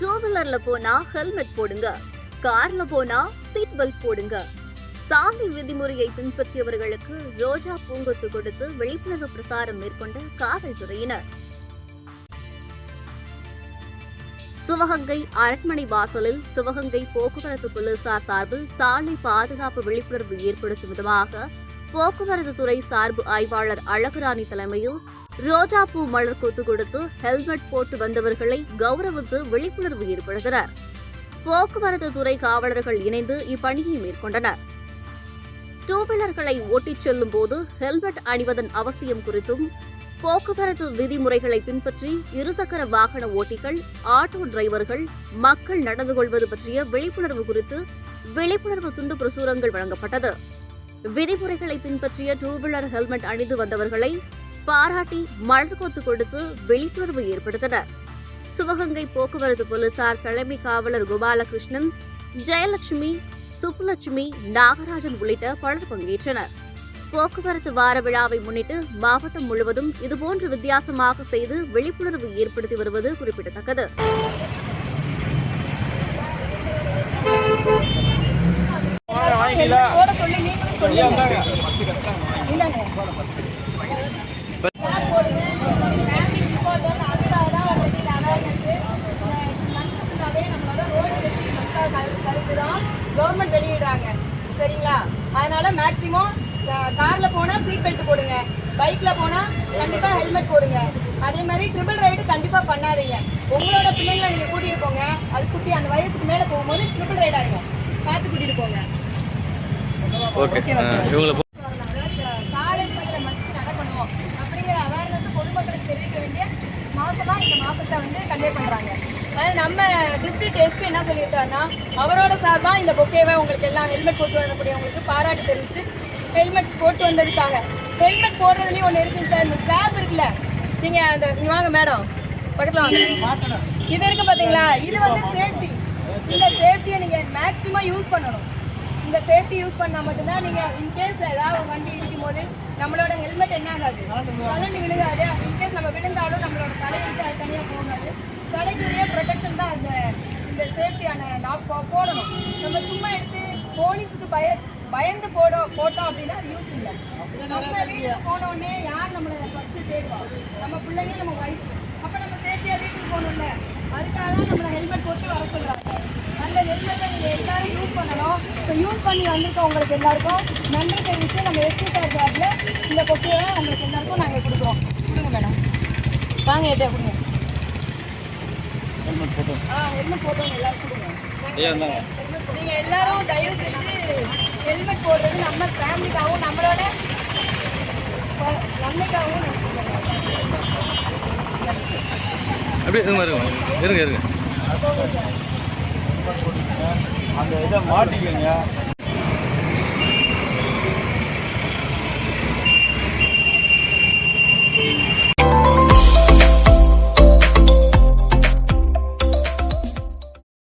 Two வீலர்ல போனா helmet போடுங்க. கார்ல போனா சீட் பெல்ட் போடுங்க. சாமி விதிமுறையை பின்பற்றியவர்களுக்கு ரோஜா பூங்கொத்து கொடுத்து விழிப்புணர்வு பிரசாரம் மேற்கொண்ட காவல்துறையினர் சிவகங்கை அரண்மனை வாசலில் சிவகங்கை போக்குவரத்து போலீசார் சார்பில் சாலை பாதுகாப்பு விழிப்புணர்வு ஏற்படுத்தும் விதமாக போக்குவரத்து துறை சார்பு ஆய்வாளர் அழகுராணி தலைமையில் ரோஜா பூ மலர் கொத்து கொடுத்து ஹெல்மெட் போட்டு வந்தவர்களை கௌரவித்து விழிப்புணர்வு ஏற்படுத்தினர். போக்குவரத்து துறை காவலர்கள் இணைந்து இப்பணியை மேற்கொண்டனர். டூ வீலர்களை ஓட்டிச் செல்லும் போது ஹெல்மெட் அணிவதன் அவசியம் குறித்தும் போக்குவரத்து விதிமுறைகளை பின்பற்றி இருசக்கர வாகன ஓட்டிகள் ஆட்டோ டிரைவர்கள் மக்கள் நடந்து கொள்வது பற்றிய விழிப்புணர்வு குறித்து விழிப்புணர்வு துண்டு பிரசுரங்கள் வழங்கப்பட்டது. விதிமுறைகளை பின்பற்றிய டூ வீலர் ஹெல்மெட் அணிந்து வந்தவர்களை பாராட்டி மலர் கொத்து கொடுத்து விழிப்புணர்வு ஏற்படுத்தினர். சிவகங்கை போக்குவரத்து போலீசார் தலைமை காவலர் கோபாலகிருஷ்ணன் ஜெயலட்சுமி சுப்புலட்சுமி நாகராஜன் உள்ளிட்ட பலர் பங்கேற்றனர். போக்குவரத்து வார விழாவை முன்னிட்டு மாவட்டம் முழுவதும் இதுபோன்று வித்தியாசமாக செய்து விழிப்புணர்வு ஏற்படுத்தி வருவது குறிப்பிடத்தக்கது. போட சொல்லி நீங்களும் சொல்லுங்க இந்தாங்க யார் போடுங்க ஃபேமிலி இம்பார்ட்டன் அதுக்காக தான் வந்துட்டு இந்த அவேர்னஸ் மந்த்ஃபுல்லாகவே நம்மளோட ரோடு சேஃப்டி மக்கள் கரு- கருத்து தான் கவர்மெண்ட் வெளியிடுறாங்க. சரிங்களா? அதனால மேக்ஸிமம் காரில் போனால் சீட் பெல்ட் போடுங்க. பைக்கில் போனால் கண்டிப்பாக ஹெல்மெட் போடுங்க. அதே மாதிரி ட்ரிபிள் ரைடு கண்டிப்பாக பண்ணாதீங்க. உங்களோட பிள்ளைங்களை நீங்கள் கூட்டிகிட்டு போங்க. அது குட்டி அந்த வயசுக்கு மேலே போகும்போது ட்ரிபிள் ரைட் ஆகும் பார்த்து கூட்டிகிட்டு போங்க. சாலை விபத்துல மட்டும் நடக்கணும் அப்படிங்கிற அவேர்னஸ் பொதுமக்களுக்கு தெரிவிக்க வேண்டிய மாசமா இந்த மாசத்தை வந்து கன்வே பண்றாங்க. அதாவது நம்ம டிஸ்ட்ரிக்ட் எஸ்பி என்ன சொல்லியிருக்காருன்னா அவரோட சார்பா இந்த பொக்கேவை உங்களுக்கு எல்லாம் ஹெல்மெட் போட்டு வரக்கூடியவங்களுக்கு பாராட்டு தெரிவிச்சு ஹெல்மெட் போட்டு வந்திருக்காங்க. ஹெல்மெட் போடுறதுலேயும் ஒன்று இருக்குது சார். இந்த ஸ்லாப் இருக்குல்ல. நீங்கள் அந்த நீ வாங்க மேடம் பக்கத்தில் வாங்க. இது இருக்கு பார்த்தீங்களா இது வந்து சேஃப்டி இந்த சேஃப்டியை நீங்கள் மேக்ஸிமம் யூஸ் பண்ணணும். இந்த சேஃப்டி யூஸ் பண்ணால் மட்டும்தான் நீங்கள் இன்கேஸ் ஏதாவது வண்டி இடிக்கும் போது நம்மளோட ஹெல்மெட் என்ன ஆகாது கலண்டு விழுகாது இன்கேஸ் நம்ம விழுந்தாலும் நம்மளோட தலையிட்டு அது தனியாக போகாது. தலைக்குரிய ப்ரொடெக்ஷன் தான் அந்த இந்த சேஃப்டியான லாக் போடணும். நம்ம சும்மா எடுத்து போலீஸுக்கு பய பயந்து போட போட்டோம் அப்படின்னா அது யூஸ் இல்லை. நம்ம வீட்டுக்கு போனோடனே யார் நம்மளை ஃபஸ்ட்டு தேடுவா நம்ம பிள்ளைங்க நம்ம ஒய்ஃப் அப்போ நம்ம சேஃப்டியாக வீட்டுக்கு போகணும்ல. அதுக்காக தான் நம்மளை ஹெல்மெட் போட்டு வர சொல்கிறாங்க அந்த ஹெல்மெட்டை நீங்கள் எல்லாரும் யூஸ் பண்ணணும். இப்போ யூஸ் பண்ணி வந்திருக்க உங்களுக்கு எல்லாருக்கும் நன்றி தெரிவித்து நம்ம எஸ்டி சார் சார்பில் இந்த கொக்கையை உங்களுக்கு எல்லாருக்கும் நாங்கள் கொடுக்குறோம். கொடுங்க மேடம் வாங்க எட்டே கொடுங்க. ஆ ஹெல்மெட் போட்டவங்க எல்லாரும் கொடுங்க நீங்க எல்லாரும் தயவு செஞ்சு ஹெல்மெட் போடுறது நம்ம ஃபேமிலிக்காகவும் நம்மளோட நன்மைக்காகவும். அப்படியே இருங்க இருங்க. இருங்க இருங்க. அந்த இதை மாட்டிக்கங்க.